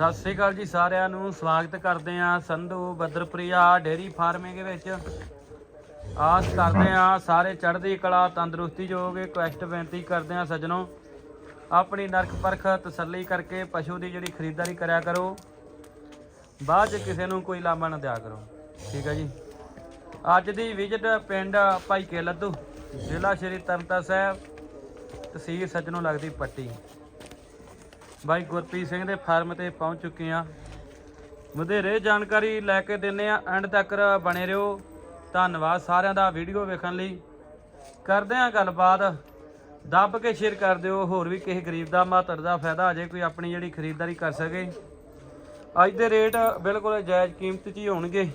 ਸਤਿ ਸ੍ਰੀ ਅਕਾਲ ਜੀ ਸਾਰਿਆਂ ਨੂੰ, ਸਵਾਗਤ ਕਰਦੇ ਆ ਸੰਧੂ ਬਦਰਪ੍ਰਿਆ ਡੇਰੀ ਫਾਰਮਿੰਗ ਵਿੱਚ। ਆਸ ਕਰਦੇ ਆ ਸਾਰੇ ਚੜ੍ਹਦੀ ਕਲਾ, ਤੰਦਰੁਸਤੀ ਜੋਗੇ ਕੁਐਸਟ ਬੇਨਤੀ ਕਰਦੇ ਆ ਸੱਜਣੋ, ਆਪਣੀ ਨਰਕ ਪਰਖ ਤਸੱਲੀ ਕਰਕੇ ਪਸ਼ੂ ਦੀ ਜਿਹੜੀ ਖਰੀਦਦਾਰੀ ਕਰਿਆ ਕਰੋ। ਬਾਅਦ ਚ ਕਿਸੇ ਨੂੰ ਕੋਈ ਲਾਮਾ ਨਾ ਦਿਆ ਕਰੋ। ਠੀਕ ਹੈ ਜੀ। ਅੱਜ ਦੀ ਵਿਜ਼ਿਟ ਪਿੰਡ ਭਾਈਕੇ ਲੱਦੂ, ਜ਼ਿਲ੍ਹਾ ਸ਼੍ਰੀ ਤਰਨਤਾਰਨ ਸਾਹਿਬ, ਤਹਿਸੀਲ ਸੱਜਣੋਂ ਲੱਗਦੀ ਪੱਟੀ। ਬਾਈ ਗੁਰਪ੍ਰੀਤ ਸਿੰਘ ਦੇ ਫਾਰਮ ਤੇ ਪਹੁੰਚ ਚੁੱਕੇ ਆ ਵਧੇਰੇ ਜਾਣਕਾਰੀ ਲੈ ਕੇ ਦਿੰਨੇ ਆ ਐਂਡ ਤੱਕ ਬਣੇ ਰਹੋ। ਧੰਨਵਾਦ ਸਾਰਿਆਂ ਦਾ ਵੀਡੀਓ ਵੇਖਣ ਲਈ। ਕਰਦੇ ਆ ਗੱਲਬਾਤ। ਦੱਬ ਕੇ ਸ਼ੇਅਰ ਕਰ ਦਿਓ। ਹੋਰ ਵੀ ਕਿਸੇ ਗਰੀਬ ਦਾ ਮਾਤੜ ਦਾ ਫਾਇਦਾ ਆ ਜੇ ਕੋਈ ਆਪਣੀ ਜਿਹੜੀ ਖਰੀਦਦਾਰੀ ਕਰ ਸਕੇ। ਅੱਜ ਦੇ ਰੇਟ ਬਿਲਕੁਲ ਜਾਇਜ਼ ਕੀਮਤ 'ਚ ਹੀ ਹੋਣਗੇ।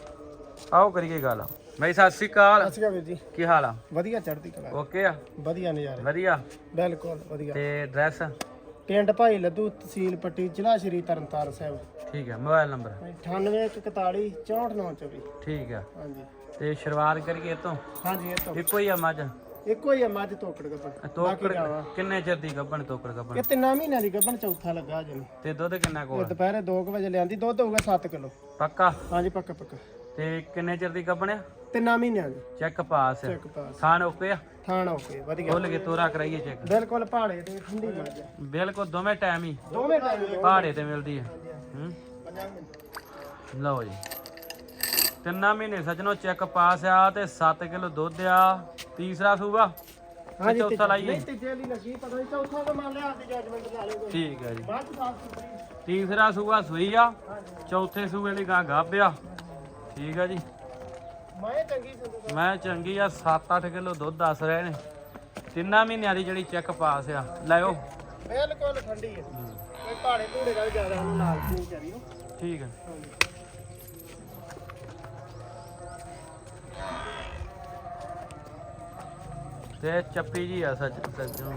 ਆਓ ਕਰੀਏ ਗੱਲ। ਬਾਈ ਸਤਿ ਸ਼੍ਰੀ ਅਕਾਲ। ਸਤਿ ਸ਼੍ਰੀ ਅਕਾਲ ਵੀਰ ਜੀ। ਕੀ ਹਾਲ ਆ? ਵਧੀਆ ਚੜ੍ਹਦੀ ਕਲਾ। ਓਕੇ ਆ? ਵਧੀਆ ਨਜ਼ਾਰੇ। ਵਧੀਆ। ਬਿਲਕੁਲ ਵਧੀਆ। ਤੇ ਐਡਰੈਸ ਪਿੰਡ ਭਾਈ ਲੱਦੂ ਤਹਿਸੀਲ ਪੱਟੀ ਜ਼ਿਲ੍ਹਾ ਸ਼੍ਰੀ ਤਰਨਤਾਰਨ ਸਾਹਿਬ। ਠੀਕ ਹੈ ਮੋਬਾਈਲ ਨੰਬਰ? 9841 64924 ਠੀਕ ਆ। ਹਾਂਜੀ। ਤੇ ਸ਼ੁਰੂਆਤ ਕਰੀਏ ਇਹ ਤੋਂ ਹਾਂਜੀ ਇਹ ਤੋਂ ਇੱਕੋ ਹੀ ਆ ਮੱਝ? ਇੱਕੋ ਹੀ ਆ ਮੱਝ ਤੋਕੜ ਗੱਬਣ। ਤੋਕੜ ਕਿੰਨੇ ਚਿਰ ਦੀ ਗੱਭਣ ਤੋਕੜ ਗੱਭਣ ਇਹ ਤਿੰਨਾਂ ਮਹੀਨਿਆਂ ਦੀ ਗੱਬਣ ਚੌਥਾ ਲੱਗਾ ਜਨ ਤੇ ਦੁੱਧ ਕਿੰਨਾ ਕੋਲ ਦੁਪਹਿਰੇ 2 ਵਜੇ ਲਿਆਂਦੀ ਦੁੱਧ ਹੋਊਗਾ 7 ਕਿਲੋ। ਪੱਕਾ? ਹਾਂਜੀ ਪੱਕਾ ਪੱਕਾ। ਤੇ ਕਿੰਨੇ ਚਿਰ ਦੀ ਗੱਭਣ ਆ? ਤਿੰਨਾਂ ਮਹੀਨਿਆਂ ਦੀ। ਚੈੱਕ ਪਾਸ। ਇੱਕ ਪਾਸ ਥਾਣ ਓਕੇ ਆ? ਥਾਣਾ ਓਕੇ ਵਧੀਆ। ਖੋਲ ਕੇ ਤੋਰਾ ਕਰਾਈਏ ਚੈੱਕ ਬਿਲਕੁਲ ਪਹਾੜੇ ਤੇ ਠੰਡੀ ਮੱਝ ਆ। ਬਿਲਕੁਲ ਦੋਵੇਂ ਟਾਈਮ ਹੀ। ਦੋਵੇਂ ਟਾਈਮ ਦੇ ਪਹਾੜੇ ਤੇ ਮਿਲਦੀ ਹੈ ਹੂੰ? ਲਓ ਜੀ। ਤਿੰਨਾਂ ਮਹੀਨੇ ਸੱਜਣੋ ਚੈੱਕ ਪਾਸ ਆ ਤੇ 7 ਕਿਲੋ ਦੁੱਧ ਆ। ਤੀਸਰਾ ਸੂਬਾ। ਹਾਂਜੀ ਚੌਥਾ ਤੀਜੇ- ਲਾਈਏ। ਨਹੀਂ ਤੀਜੇ ਲਈ ਲੱਗੀ ਪਤਾ ਨਹੀਂ ਚੌਥਾ ਤਾਂ ਮੰਨ ਲਿਆ ਆਪਦੀ ਜੱਜਮੈਂਟ ਲਾ ਲਿਓ ਕੋਈ। ਠੀਕ ਹੈ ਜੀ। ਬਾਅਦ ਚ ਸਾਫ਼ ਸੁਥਰੀ। ਤੀਸਰਾ ਸੂਆ ਸੂਈ ਆ। ਚੌਥੇ ਸੂਏ ਲਈ ਗਾਂ ਗੱਭ ਆ। ਠੀਕ ਆ ਜੀ। ਮੈਂ ਚੰਗੀ ਸੰਦੂ ਸਾਹਿਬ ਮੈਂ ਚੰਗੀ ਆ 7-8 ਕਿਲੋ ਦੁੱਧ ਦੱਸ ਰਹੇ ਨੇ ਤਿੰਨਾਂ ਮਹੀਨਿਆਂ ਦੀ ਜਿਹੜੀ ਚੈੱਕ ਪਾਸ ਆ। ਲਿਓ ਬਿਲਕੁਲ ਠੰਡੀ ਹੈ ਕੋਈ ਪਹਾੜੇ ਧੂੜੇ ਦਾ ਵੀ ਜ਼ਿਆਦਾ ਉਹਨੂੰ ਨਾਲ ਨਹੀਂ ਚਰੀ ਨੂੰ। ਠੀਕ ਹੈ ਤੇ ਚੱਪੀ ਜੀ ਆ ਸੱਚ ਸੱਜਣੋ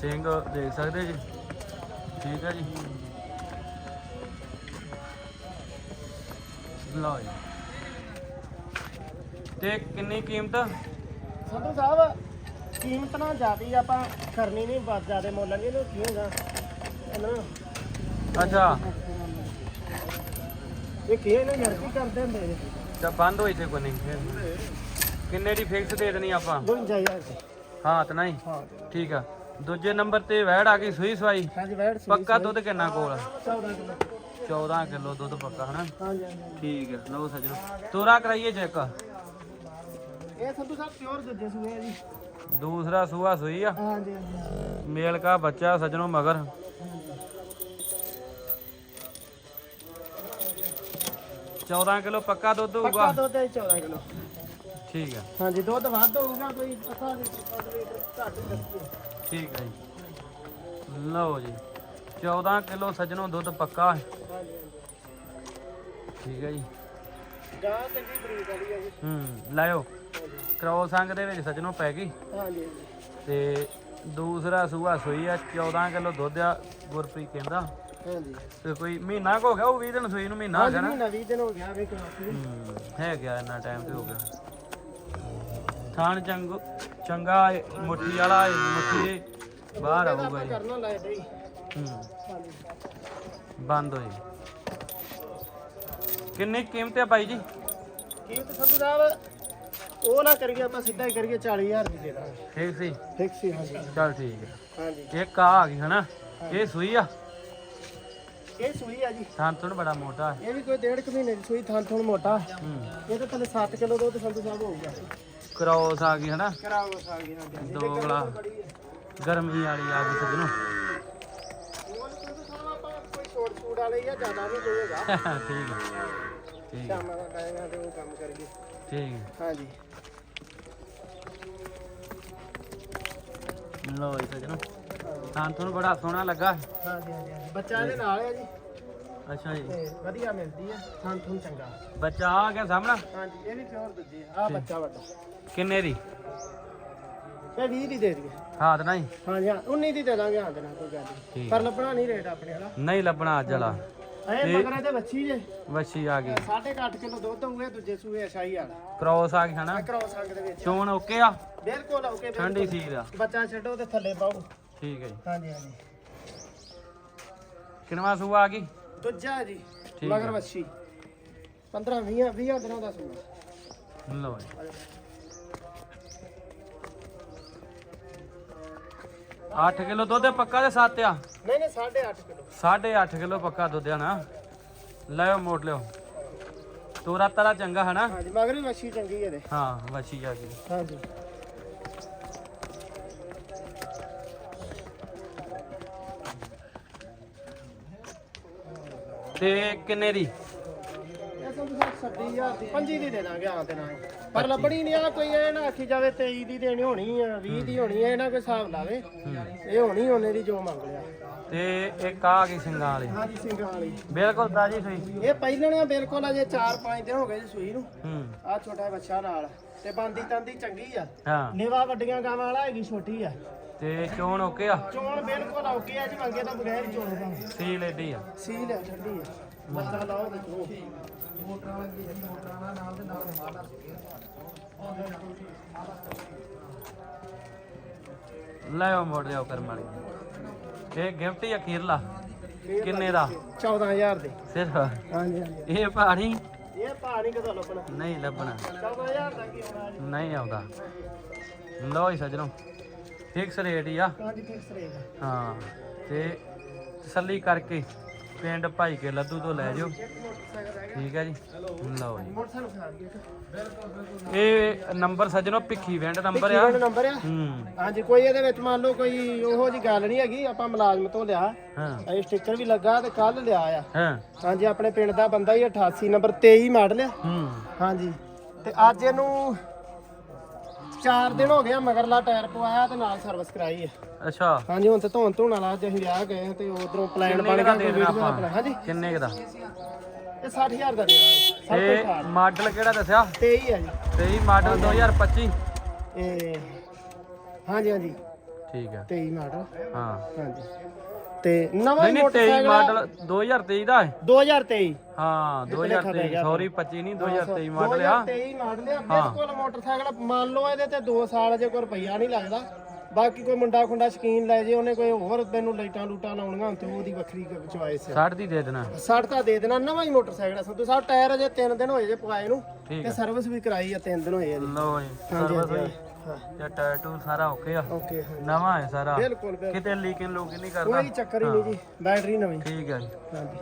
ਸਿੰਘ ਦੇਖ ਸਕਦੇ ਜੀ? ਠੀਕ ਹੈ ਜੀ। ਲਓ ਜੀ। ਤੇ ਕਿੰਨੀ ਕੀਮਤ? ਸੰਧੂ ਸਾਹਿਬ ਕੀਮਤ ਨਾ ਜ਼ਿਆਦੀ ਆਪਾਂ ਕਰਨੀ ਨਹੀਂ ਬਸ ਜ਼ਿਆਦੇ ਮੁੱਲ ਨਹੀਂ ਇਹਨੂੰ ਕੀ ਹੋਗਾ ਇਹਨਾਂ ਅੱਛਾ। ਇਹ ਕੀ ਇਹਨੂੰ ਯਾਰ ਕੀ ਕਰਦੇ ਹੁੰਦੇ ਨੇ? ਤਾਂ ਬੰਦ ਹੋਈ ਤੇ ਕੋਈ ਨਹੀਂ। ਕਿੰਨੇ ਦੀ ਫਿਕਸ ਦੇ ਦੇਣੀ ਆਪਾਂ? 52000 ਤੇ ਹਾਂ ਤਾਂ ਨਹੀਂ? ਹਾਂ। ਠੀਕ ਆ। ਦੂਜੇ ਨੰਬਰ ਤੇ ਵੈੜ ਆ ਗਈ ਸੂਈ ਸਵਾਈ। ਹਾਂਜੀ ਵੈੜ ਸੀ ਪੱਕਾ ਦੁੱਧ ਕਿੰਨਾ ਕੋਲ 14 ਕਿਲੋ। 14 ਕਿਲੋ ਦੁੱਧ ਪੱਕਾ ਹਨਾ? ਹਾਂਜੀ ਹਾਂਜੀ। ਠੀਕ ਹੈ ਲਓ ਸੱਜਣੋ। ਤੋਰਾ ਕਰਾਈਏ ਚੈੱਕ। ਇਹ ਸੰਧੂ ਸਾਹਿਬ ਪਿਓਰ ਦੂਜੇ ਸੂਏ ਆ ਜੀ। ਦੂਸਰਾ ਸੂਆ ਸੂਈ ਆ। ਹਾਂਜੀ ਹਾਂਜੀ। ਮੇਲ ਕਾ ਬੱਚਾ ਸੱਜਣੋ ਮਗਰ। ਚੌਦਾਂ ਕਿਲੋ ਪੱਕਾ ਦੁੱਧ ਪੱਕਾ ਹੋਊਗਾ ਦੁੱਧ ਹੈ 14 ਕਿਲੋ। ਠੀਕ ਹੈ। ਹਾਂਜੀ ਦੁੱਧ ਵੱਧ ਹੋਊਗਾ ਕੋਈ ਪਤਾ ਨਹੀਂ ਲੀਟਰ ਘੱਟ ਦੱਸੀ ਠੀਕ ਹੈ ਜੀ। ਲਓ ਜੀ 14 ਕਿਲੋ ਸੱਜਣੋ ਦੁੱਧ ਪੱਕਾ। ਹਾਂਜੀ ਠੀਕ ਹੈ ਜੀ। ਗਾਂ ਚੰਗੀ ਬਰੀਡ ਵਾਲੀ ਹੈ ਜੀ। ਹੂੰ ਲਾਇਓ। ਕ੍ਰੋਸ ਅੰਗ ਦੇ ਵਿੱਚ ਸੱਜਣੋ ਪੈ ਗਈ। ਹਾਂਜੀ। ਤੇ ਦੂਸਰਾ ਸੂਆ ਸੂਈ ਆ 14 ਕਿਲੋ ਦੁੱਧ ਆ ਗੁਰਪ੍ਰੀਤ ਕਹਿੰਦਾ। ਹਾਂਜੀ। ਤੇ ਕੋਈ ਮਹੀਨਾ ਕੁ ਹੋ ਗਿਆ ਉਹ 20 ਦਿਨ ਸੂਈ ਨੂੰ ਮਹੀਨਾ ਹੋ ਗਿਆ ਨਾ ਮਹੀਨਾ 20 ਦਿਨ ਹੋ ਗਿਆ ਵੇ ਕਿ ਹੂੰ, ਹੈ ਗਿਆ ਇੰਨਾ ਟਾਈਮ ਤੇ ਹੋ ਗਿਆ। ਥਾਣ ਚੰਗ ਚੰਗਾ ਏ, ਮੁੱਠੀ ਵਾਲਾ ਏ, ਮੁੱਠੀ ਦੇ ਬਾਹਰ ਆਊਗਾ ਜੀ। ਕਰਨਾ ਲੈ ਬਈ ਹੂੰ। ਹਾਂਜੀ। ਬੰਦ ਹੋਈ। ਕਿੰਨੀ ਕੀਮਤ ਹੈ ਬਾਈ ਜੀ? ਕੀਮਤ ਸੰਧੂ ਸਾਹਿਬ ਉਹ ਨਾ ਕਰੀਏ ਆਪਾਂ ਸਿੱਧਾ ਹੀ ਕਰੀਏ 40000 ਦੀ ਦੇ ਦਾਂਗੇ। ਠੀਕ ਸੀ? ਫਿਕਸ ਹੀ ਹਾਂਜੀ। ਚਲ ਠੀਕ ਹੈ। ਹਾਂਜੀ। ਇੱਕ ਆ ਆ ਗਈ ਹਨਾ? ਇਹ ਸੂਈ ਆ? ਇਹ ਸੂਈ ਆ ਜੀ। ਤੋਂ ਬੜਾ ਮੋਟਾ ਹੈ। ਇਹ ਵੀ ਕੋਈ ਡੇਢ ਕੁ ਮਹੀਨੇ ਦੀ ਸੂਈ ਥਾਂ ਥੋਣ ਮੋਟਾ। ਹੂੰ। ਇਹ ਤਾਂ ਥੱਲੇ 7 ਕਿਲੋ ਦੁੱਧ ਸੰਧੂ ਸਾਹਿਬ ਹੋਊਗਾ। ਕ੍ਰੋਸ ਆ ਗਈ ਹਨਾ? ਕਰਾਓ ਆ ਗਈ ਨਾ ਜਾਂਦੀ ਦੋਗਲਾ ਗਰਮੀ ਵਾਲੀ ਆ ਗਈ ਸੱਜਣੋ ਸਾਹਿਬ ਆਪਾਂ ਕੋਈ ਛੋਟ ਛੂਟ ਵਾਲੇ ਜਾਂ ਜ਼ਿਆਦਾ ਨਹੀਂ ਦੇਵੇਗਾ ਠੀਕ ਹੈ ਠੀਕ ਹੈ। ਸ਼ਾਮਾਂ ਦਾ ਟਾਈਮ ਆ ਤੇ ਉਹ ਕੰਮ ਕਰੀਏ। ਠੀਕ ਹੈ। ਹਾਂਜੀ। ਲੋ ਇਹ ਸੱਜਣੋ ਥਾਂ ਤੁਹਾਨੂੰ ਬੜਾ ਸੋਹਣਾ ਲੱਗਾ। ਹਾਂਜੀ ਹਾਂਜੀ ਹਾਂਜੀ। ਬੱਚਾ ਇਹਦੇ ਨਾਲ ਆ ਜੀ। ਅੱਛਾ ਜੀ। ਤੇ ਵਧੀਆ ਮਿਲਦੀ ਆ। ਥਾਂ ਥੂੰ ਚੰਗਾ। ਬੱਚਾ ਆ ਗਿਆ ਸਾਹਮਣਾ? ਹਾਂਜੀ ਇਹ ਵੀ ਪਿਓਰ ਦੂਜੀ ਆ। ਆਹ ਬੱਚਾ ਵੱਡਾ। ਕਿੰਨੇ ਦੀ? ਇਹ 20 ਦੀ ਦੇ ਦਈਏ। ਹਾਥ ਨਹੀਂ। ਹਾਂਜੀ ਹਾਂ 19 ਦੀ ਦੇ ਦਾਂਗੇ। ਹਾਂ ਦੇ ਨਾਲ ਕੋਈ ਗੱਲ ਨਹੀਂ ਠੀਕ ਪਰ ਲੱਭਣਾ ਨਹੀਂ ਰੇਟ ਆਪਣੇ ਵਾਲਾ। ਨਹੀਂ ਲੱਭਣਾ ਅੱਜ ਵਾਲਾ। ਇਹ ਮਗਰ ਇਹਦੇ ਵੱਛੀ ਜੇ। ਵੱਛੀ ਆ ਗਈ। 8.5 ਕਿਲੋ ਦੁੱਧ ਹੋਊਗਾ ਦੂਜੇ ਸੂਏ ਸ਼ਾਹੀ ਵਾਲਾ। ਕ੍ਰੋਸ ਆ ਗਈ ਹਨਾ? ਕ੍ਰੋਸ ਅੰਗ ਦੇ ਵਿੱਚ। ਚੋਣ ਓਕੇ ਆ? ਬਿਲਕੁਲ ਓਕੇ ਠੰਡੀ ਸੀਲ ਆ। ਬੱਚਾ ਛੱਡੋ ਤੇ ਥੱਲੇ ਪਾਓ। ਠੀਕ ਹੈ ਜੀ। ਹਾਂਜੀ ਹਾਂਜੀ। ਕਿੰਨਵਾ ਸੂਆ ਆ ਗਈ? ਦੂਜਾ ਜੀ ਠੀਕ ਮਗਰ ਹੈ। ਵੱਛੀ। 15 20 20 ਦਿਨਾਂ ਦਾ ਸੂਆ। ਲਓ ਜੀ। 8 ਕਿਲੋ ਦੁੱਧ ਪੱਕਾ ਤੇ 7 ਆ? ਨਹੀਂ ਨਹੀਂ 8.5 ਕਿਲੋ। 8.5 ਕਿਲੋ ਪੱਕਾ ਦੁੱਧ ਆ ਨਾ। ਲਿਓ ਮੋੜ ਲਿਓ। ਤੋਰਾ ਤਰਾ ਚੰਗਾ ਹੈ ਨਾ ਹਾਂਜੀ ਮਗਰ ਵੀ ਵੱਛੀ ਚੰਗੀ ਹੈ ਇਹਦੇ। ਹਾਂ ਵਛੀ ਆ ਗਈ ਹਾਂਜੀ। ਤੇ ਕਿੰਨੇ ਦੀ? 20000 ਦੀ 25 ਦੀ ਦੇ ਦਾਂਗੇ ਆਂ ਤੇ ਨਾ ਪਰ ਲੱਭਣੀ ਨਹੀਂ ਆ ਕੋਈ ਇਹ ਨਾ ਆਖੀ ਜਾਵੇ 23 ਦੀ ਦੇਣੀ ਹੋਣੀ ਆ 20 ਦੀ ਹੋਣੀ ਆ ਇਹ ਨਾ ਕੋਈ ਹਿਸਾਬ ਲਾਵੇ। ਇਹ ਹੋਣੀ ਉਹਨੇ ਦੀ ਜੋ ਮੰਗ ਲਿਆ। ਤੇ ਇੱਕ ਆ ਗਈ ਸਿੰਘਾਂ ਵਾਲੀ। ਹਾਂਜੀ ਸਿੰਘਾਂ ਵਾਲੀ। ਬਿਲਕੁਲ ਤਾਜੀ ਸਹੀ ਇਹ ਪਹਿਲਣੀਆਂ ਬਿਲਕੁਲ ਅਜੇ 4-5 ਦਿਨ ਹੋ ਗਏ ਜੀ ਸੂਈ ਨੂੰ। ਹੂੰ। ਆ ਛੋਟਾ ਬੱਚਾ ਨਾਲ। ਤੇ ਬੰਦੀ ਤੰਦੀ ਚੰਗੀ ਆ। ਹਾਂ। ਨਿਵਾ ਵੱਡੀਆਂ ਗਾਵਾਂ ਵਾਲਾ ਹੈਗੀ ਛੋਟੀ ਆ। ਤੇ ਚੋਣ ਓਕੇ ਆ? ਚੋਣ ਬਿਲਕੁਲ ਔਕੇ ਆ ਜੀ ਮੰਗੇ ਤੋਂ ਬਗੈਰ ਹੀ ਚੋਣ ਦਾ ਸੀਲ ਏਡੀ ਆ। ਸੀਲ ਆ ਠੰਡੀ ਆ। ਬੱਚਾ ਲਾਓ ਦੇਖੋ ਲਿਓ ਮੋੜ ਲਿਓ ਕਰਮ ਵਾਲੀ। ਇਹ ਗਿਫਟ ਹੀ ਅਖੀਰਲਾ ਕਿੰਨੇ ਦਾ? 14000 ਦੇ। ਸਿਰਫ? ਹਾਂਜੀ ਹਾਂਜੀ। ਇਹ ਪਾਣੀ ਇਹ ਨਹੀਂ ਕਦੋਂ ਲੱਭਣਾ? ਨਹੀਂ ਲੱਭਣਾ। 14000 ਦਾ ਕੀ ਹੋਣਾ ਨਹੀਂ ਆਉਂਦਾ। ਲਓ ਜੀ ਸੱਜਣੋ ਫਿਕਸ ਰੇਟ ਹੀ ਆ। ਹਾਂਜੀ ਫਿਕਸ ਰੇਟ ਹਾਂ ਤੇ ਤਸੱਲੀ ਕਰਕੇ ਪਿੰਡ ਭਾਈ ਕੇ ਲੱਦੂ ਤੋਂ ਲੈ ਜਾਓ। ਠੀਕ ਹੈ ਜੀ। ਲਓ ਜੀ। ਇਹ ਨੰਬਰ ਸੱਜਣੋ ਭਿੱਖੀ ਵੈਂਡ ਨੰਬਰ ਆ। ਨੰਬਰ ਆ? ਹੂੰ। ਹਾਂਜੀ ਕੋਈ ਇਹਦੇ ਵਿੱਚ ਮੰਨ ਲਓ ਕੋਈ ਉਹੋ ਜੀ ਗੱਲ ਨਹੀਂ ਹੈਗੀ ਆਪਾਂ ਮੁਲਾਜ਼ਮ ਤੋਂ ਲਿਆ। ਹਾਂ। ਇਹ ਸਟicker ਵੀ ਲੱਗਾ ਤੇ ਕੱਲ ਲਿਆ ਆ। ਹਾਂ। ਹਾਂਜੀ ਆਪਣੇ ਪਿੰਡ ਦਾ ਬੰਦਾ ਹੀ 88 ਨੰਬਰ 23 ਮਾਡਲ ਆ। ਹੂੰ। ਹਾਂਜੀ। ਤੇ ਅੱਜ ਇਹਨੂੰ 4 ਦਿਨ ਹੋ ਗਏ ਆ ਮਗਰਲਾ ਟਾਇਰ ਪਵਾਇਆ ਤੇ ਨਾਲ ਸਰਵਿਸ ਕਰਾਈ ਹੈ ਅੱਛਾ। ਹਾਂਜੀ ਹੁਣ ਤੇ ਧੋਣ ਧੋਣ ਵਾਲਾ ਅੱਜ ਅਸੀਂ ਵਿਆਹ ਗਏ ਤੇ ਉਧਰੋਂ ਪਲਾਨ ਬਣ ਗਿਆ ਕੋਈ ਵੀਡੀਓ ਦਾ। plan। ਹਾਂਜੀ। ਕਿੰਨੇ ਕੁ ਦਾ? ਇਹ 60000 ਦਾ ਦੇਣਾ ਹੈ। ਸਭ ਇਹ ਮਾਡਲ ਕਿਹੜਾ ਦੱਸਿਆ? 23 ਆ ਜੀ। 23 ਮਾਡਲ 2025 ਇਹ ਹਾਂਜੀ ਹਾਂਜੀ। ਠੀਕ ਹੈ 23 ਮਾਡਲ ਹਾਂ। ਹਾਂਜੀ। ਤੇ ਨਵਾਂ ਹੀ ਨਹੀਂ 23 ਮੋਟਰਸਾਈਕਲ ਮਾਡਲ 2023 ਦਾ ਹੈ। 2023 ਹਾਂ ਭੁਲੇਖਾ ਪੈ 2023 ਗਿਆ ਸੌਰੀ 25 ਨਹੀਂ 2023 ਮਾਡਲ ਆ। 2023 ਮਾਡਲ ਆ। ਬਿਲਕੁਲ ਮੋਟਰਸਾਈਕਲ ਮੰਨ ਲਓ ਇਹਦੇ ਤੇ 2 ਸਾਲ ਜੇ ਕੋਈ ਰੁਪਈਆ ਨਹੀਂ ਲੱਗਦਾ। ਬਾਕੀ ਕੋਈ ਮੁੰਡਾ ਖੁੰਡਾ ਸ਼ਕੀਨ ਲੈ ਜੇ ਉਹਨੇ ਕੋਈ ਹੋਰ ਤੈਨੂੰ ਲਾਈਟਾਂ ਲੂਟਾਂ ਲਾਉਣੀਆਂ ਤੇ ਉਹਦੀ ਵੱਖਰੀ ਚੁਆਇਸ ਆ। 60 ਦੀ ਦੇ ਦੇਣਾ। 60 ਤਾਂ ਦੇ ਦੇਣਾ। ਨਵਾਂ ਹੀ ਮੋਟਰਸਾਈਕਲ ਆ। ਸੰਧੂ ਸਾਹਿਬ ਟਾਇਰ ਅਜੇ 3 ਦਿਨ ਹੋਏ ਜੇ ਪਵਾਏ ਨੂੰ ਠੀਕ ਤੇ ਹੈ ਸਰਵਿਸ ਵੀ ਕਰਾਈ ਆ 3 ਦਿਨ ਹੋਏ ਆ ਜੀ। ਲਓ ਜੀ ਸਰਵਿਸ ਹੋਈ। ਤੇ ਟੈਟੂ ਸਾਰਾ ਓਕੇ ਆ। ਓਕੇ ਹਾਂ ਨਵਾਂ ਹੈ ਸਾਰਾ। ਬਿਲਕੁਲ ਬਿਲਕੁਲ। ਕਿਤੇ ਲੀਕਿੰਗ ਲੋਕ ਨਹੀਂ ਕਰਦਾ ਕੋਈ ਚੱਕਰ ਹੀ ਨਹੀਂ ਜੀ ਬੈਟਰੀ ਨਵੀਂ। ਠੀਕ ਹੈ ਜੀ। ਹਾਂਜੀ।